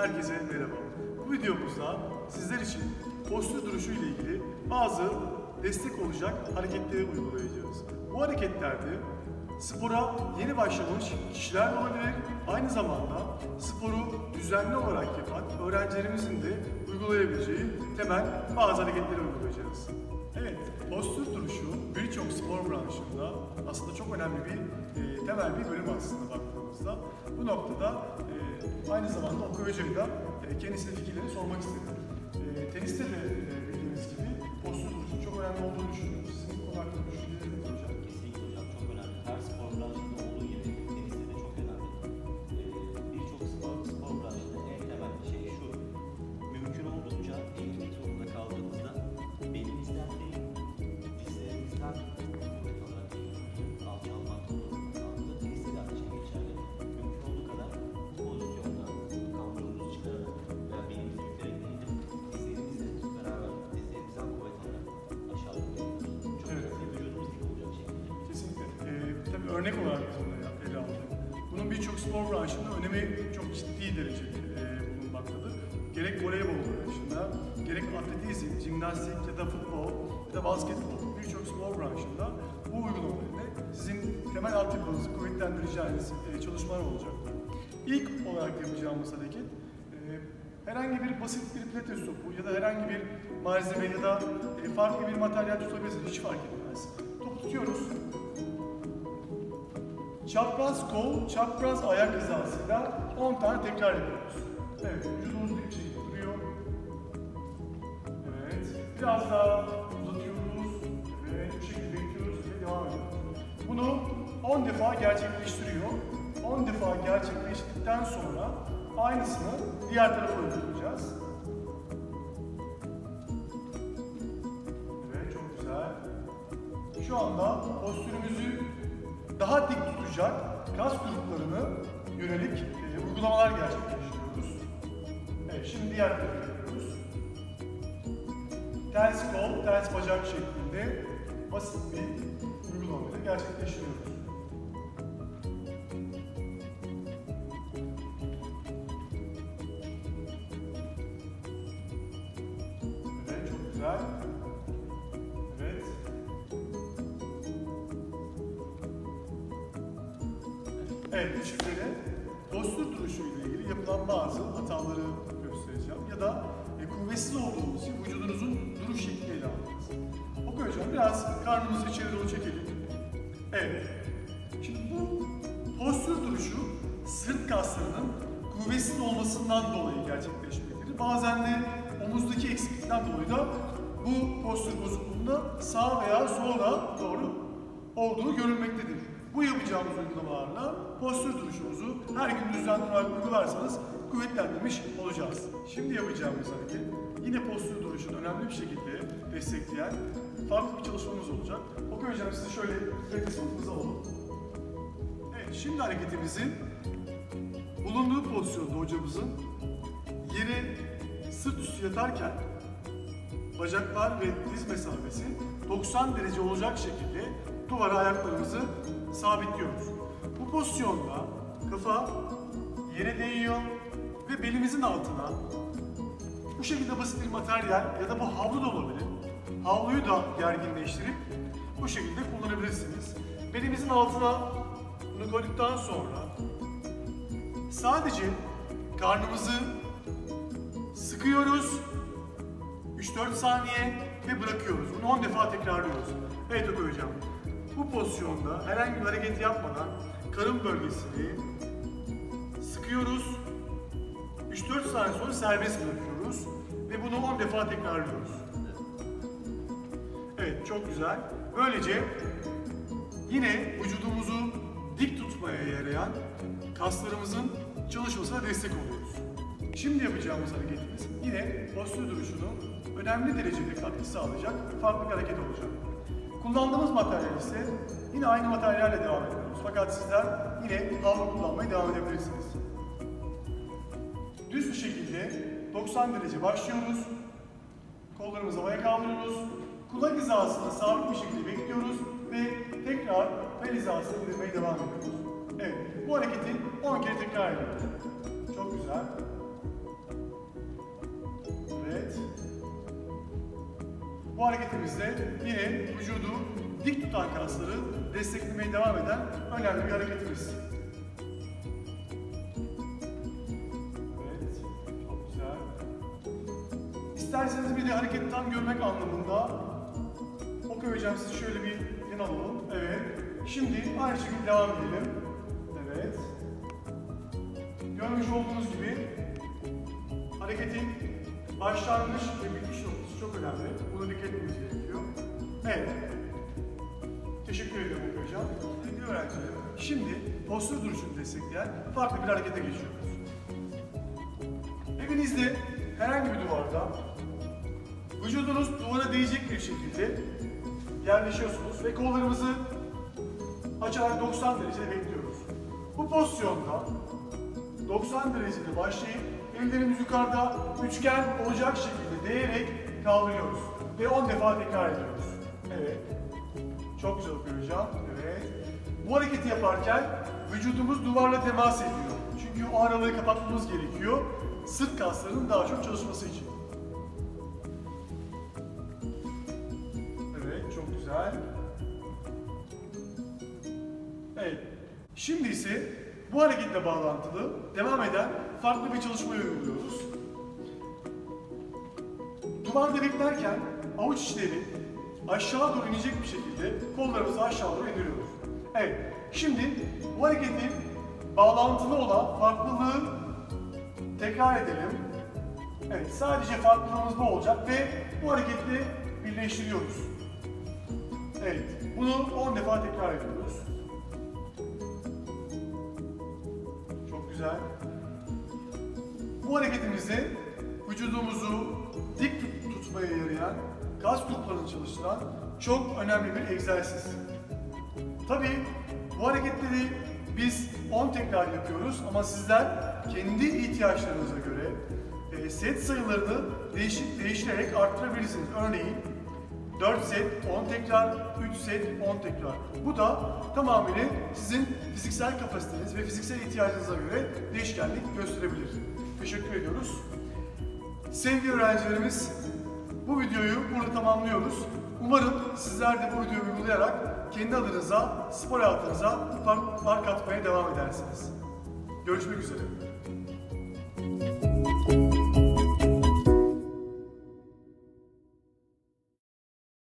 Herkese merhaba. Bu videomuzda sizler için postür duruşu ile ilgili bazı destek olacak hareketleri uygulayacağız. Bu hareketlerde spora yeni başlamış kişiler olabilir, aynı zamanda sporu düzenli olarak yapan öğrencilerimizin de uygulayabileceği temel bazı hareketleri uygulayacağız. Postür duruşu birçok spor branşında aslında çok önemli bir e, temel bir bölüm aslında baktığımızda. Bu noktada e, aynı zamanda Oku Hoca'yı da e, kendisine fikirlerini sormak istedim. E, teniste de e, bildiğiniz gibi postür duruşu çok önemli olduğunu düşünüyorum. Sizin bu hakkında düşünceleriniz örnek olarak ele aldık. Bunun birçok spor branşında önemi çok ciddi derecede e, bulunmaktadır. Gerek voleybol branşında, gerek atletizm, jimnastik ya da futbol ya da basketbol birçok spor branşında bu uygulamalarında sizin temel altyapınızı kuvvetlendireceğiniz e, çalışmalar olacaktır. İlk olarak yapacağımız hareket e, herhangi bir basit bir pilates topu ya da herhangi bir malzeme ya da e, farklı bir materyal tutabilirsiniz. Hiç fark etmez. Çapraz kol, çapraz ayak hizasıyla 10 tane tekrar yapıyoruz. Evet, vücudumuz bir şekilde duruyor. Evet, biraz daha uzatıyoruz. Evet, bu şekilde bekliyoruz ve devam ediyoruz. Bunu 10 defa gerçekleştiriyor. 10 defa gerçekleştirdikten sonra aynısını diğer tarafa uygulayacağız. Evet, çok güzel. Şu anda postürümüzü daha dik tutacak kas gruplarını yönelik e, uygulamalar gerçekleştiriyoruz. Evet, şimdi diğer tarafa yapıyoruz. Ters kol, ters bacak şeklinde basit bir uygulamayı gerçekleştiriyoruz. Evet, bu şifrede postür duruşu ile ilgili yapılan bazı hataları göstereceğim. Ya da e, kuvvetsiz olduğumuz için vücudunuzun duruş şekliyle ele alacağız. Oku hocam biraz karnımızı içeri doğru çekelim. Evet. Şimdi bu postür duruşu sırt kaslarının kuvvetsiz olmasından dolayı gerçekleşmektedir. Bazen de omuzdaki eksiklikten dolayı da bu postür bozukluğunda sağ veya sola doğru olduğu görülmektedir. Bu yapacağımız uygulamalarla postür duruşumuzu her gün düzenli olarak uygularsanız kuvvetlendirmiş olacağız. Şimdi yapacağımız hareket yine postür duruşunu önemli bir şekilde destekleyen farklı bir çalışmamız olacak. Oku hocam sizi şöyle nefes alıp alalım. Evet, şimdi hareketimizin bulunduğu pozisyonda hocamızın yere sırt üstü yatarken bacaklar ve diz mesafesi 90 derece olacak şekilde duvara ayaklarımızı sabitliyoruz. Bu pozisyonda kafa yere değiyor ve belimizin altına bu şekilde basit bir materyal ya da bu havlu da olabilir. Havluyu da gerginleştirip bu şekilde kullanabilirsiniz. Belimizin altına bunu koyduktan sonra sadece karnımızı sıkıyoruz 3-4 saniye ve bırakıyoruz. Bunu 10 defa tekrarlıyoruz. Evet Oku hocam. Bu pozisyonda herhangi bir hareket yapmadan karın bölgesini sıkıyoruz. 3-4 saniye sonra serbest bırakıyoruz. Ve bunu 10 defa tekrarlıyoruz. Evet çok güzel. Böylece yine vücudumuzu dik tutmaya yarayan kaslarımızın çalışmasına destek oluyoruz. Şimdi yapacağımız hareketimiz yine postür duruşunu önemli derecede katkı sağlayacak farklı bir hareket olacak. Kullandığımız materyal ise yine aynı materyalle devam ediyoruz. Fakat sizler yine havlu kullanmaya devam edebilirsiniz. Düz bir şekilde 90 derece başlıyoruz. Kollarımızı havaya kaldırıyoruz. Kulak hizasını sabit bir şekilde bekliyoruz ve tekrar bel hizasını indirmeye devam ediyoruz. Evet, bu hareketi 10 kere tekrar ediyoruz. Çok güzel. Evet. Bu hareketimizde yine vücudu dik tutan kasları desteklemeye devam eden önemli bir hareketimiz. Evet, çok güzel. İsterseniz bir de hareketi tam görmek anlamında Oku hocam sizi şöyle bir yan alalım. Evet. Şimdi aynı şekilde devam edelim. Evet. Görmüş olduğunuz gibi hareketin başlangıç ve bitiş noktası çok önemli. Buna dikkat etmemiz gerekiyor. Evet. Teşekkür ediyorum Oku hocam. Sevgili öğrencilerim, şimdi postür duruşunu destekleyen farklı bir harekete geçiyoruz. Evinizde herhangi bir duvarda vücudunuz duvara değecek bir şekilde yerleşiyorsunuz ve kollarımızı açarak 90 derecede bekliyoruz. Bu pozisyonda 90 derecede başlayıp ellerimiz yukarıda üçgen olacak şekilde değerek kaldırıyoruz. Ve 10 defa tekrar ediyoruz. Evet. Çok güzel okuyor hocam. Evet. Bu hareketi yaparken vücudumuz duvarla temas ediyor. Çünkü o aralığı kapatmamız gerekiyor. Sırt kaslarının daha çok çalışması için. Evet, çok güzel. Evet. Şimdi ise bu hareketle bağlantılı devam eden farklı bir çalışmayı uyguluyoruz. Duvarda beklerken avuç içleri aşağı doğru inecek bir şekilde kollarımızı aşağı doğru indiriyoruz. Evet. Şimdi bu hareketin bağlantılı olan farklılığı tekrar edelim. Evet, sadece farklılığımız bu olacak ve bu hareketle birleştiriyoruz. Evet, bunu 10 defa tekrar ediyoruz. Çok güzel. Bu hareketimizde vücudumuzu dik tut- tutmaya yarayan, kas gruplarını çalıştıran çok önemli bir egzersiz. Tabii bu hareketleri biz 10 tekrar yapıyoruz ama sizler kendi ihtiyaçlarınıza göre e, set sayılarını değişik değiştirerek arttırabilirsiniz. Örneğin 4 set 10 tekrar, 3 set 10 tekrar. Bu da tamamıyla sizin fiziksel kapasiteniz ve fiziksel ihtiyacınıza göre değişkenlik gösterebilir. Teşekkür ediyoruz. Sevgili öğrencilerimiz, bu videoyu burada tamamlıyoruz. Umarım sizler de bu videoyu uygulayarak kendi adınıza, spor hayatınıza fark, atmaya devam edersiniz. Görüşmek üzere.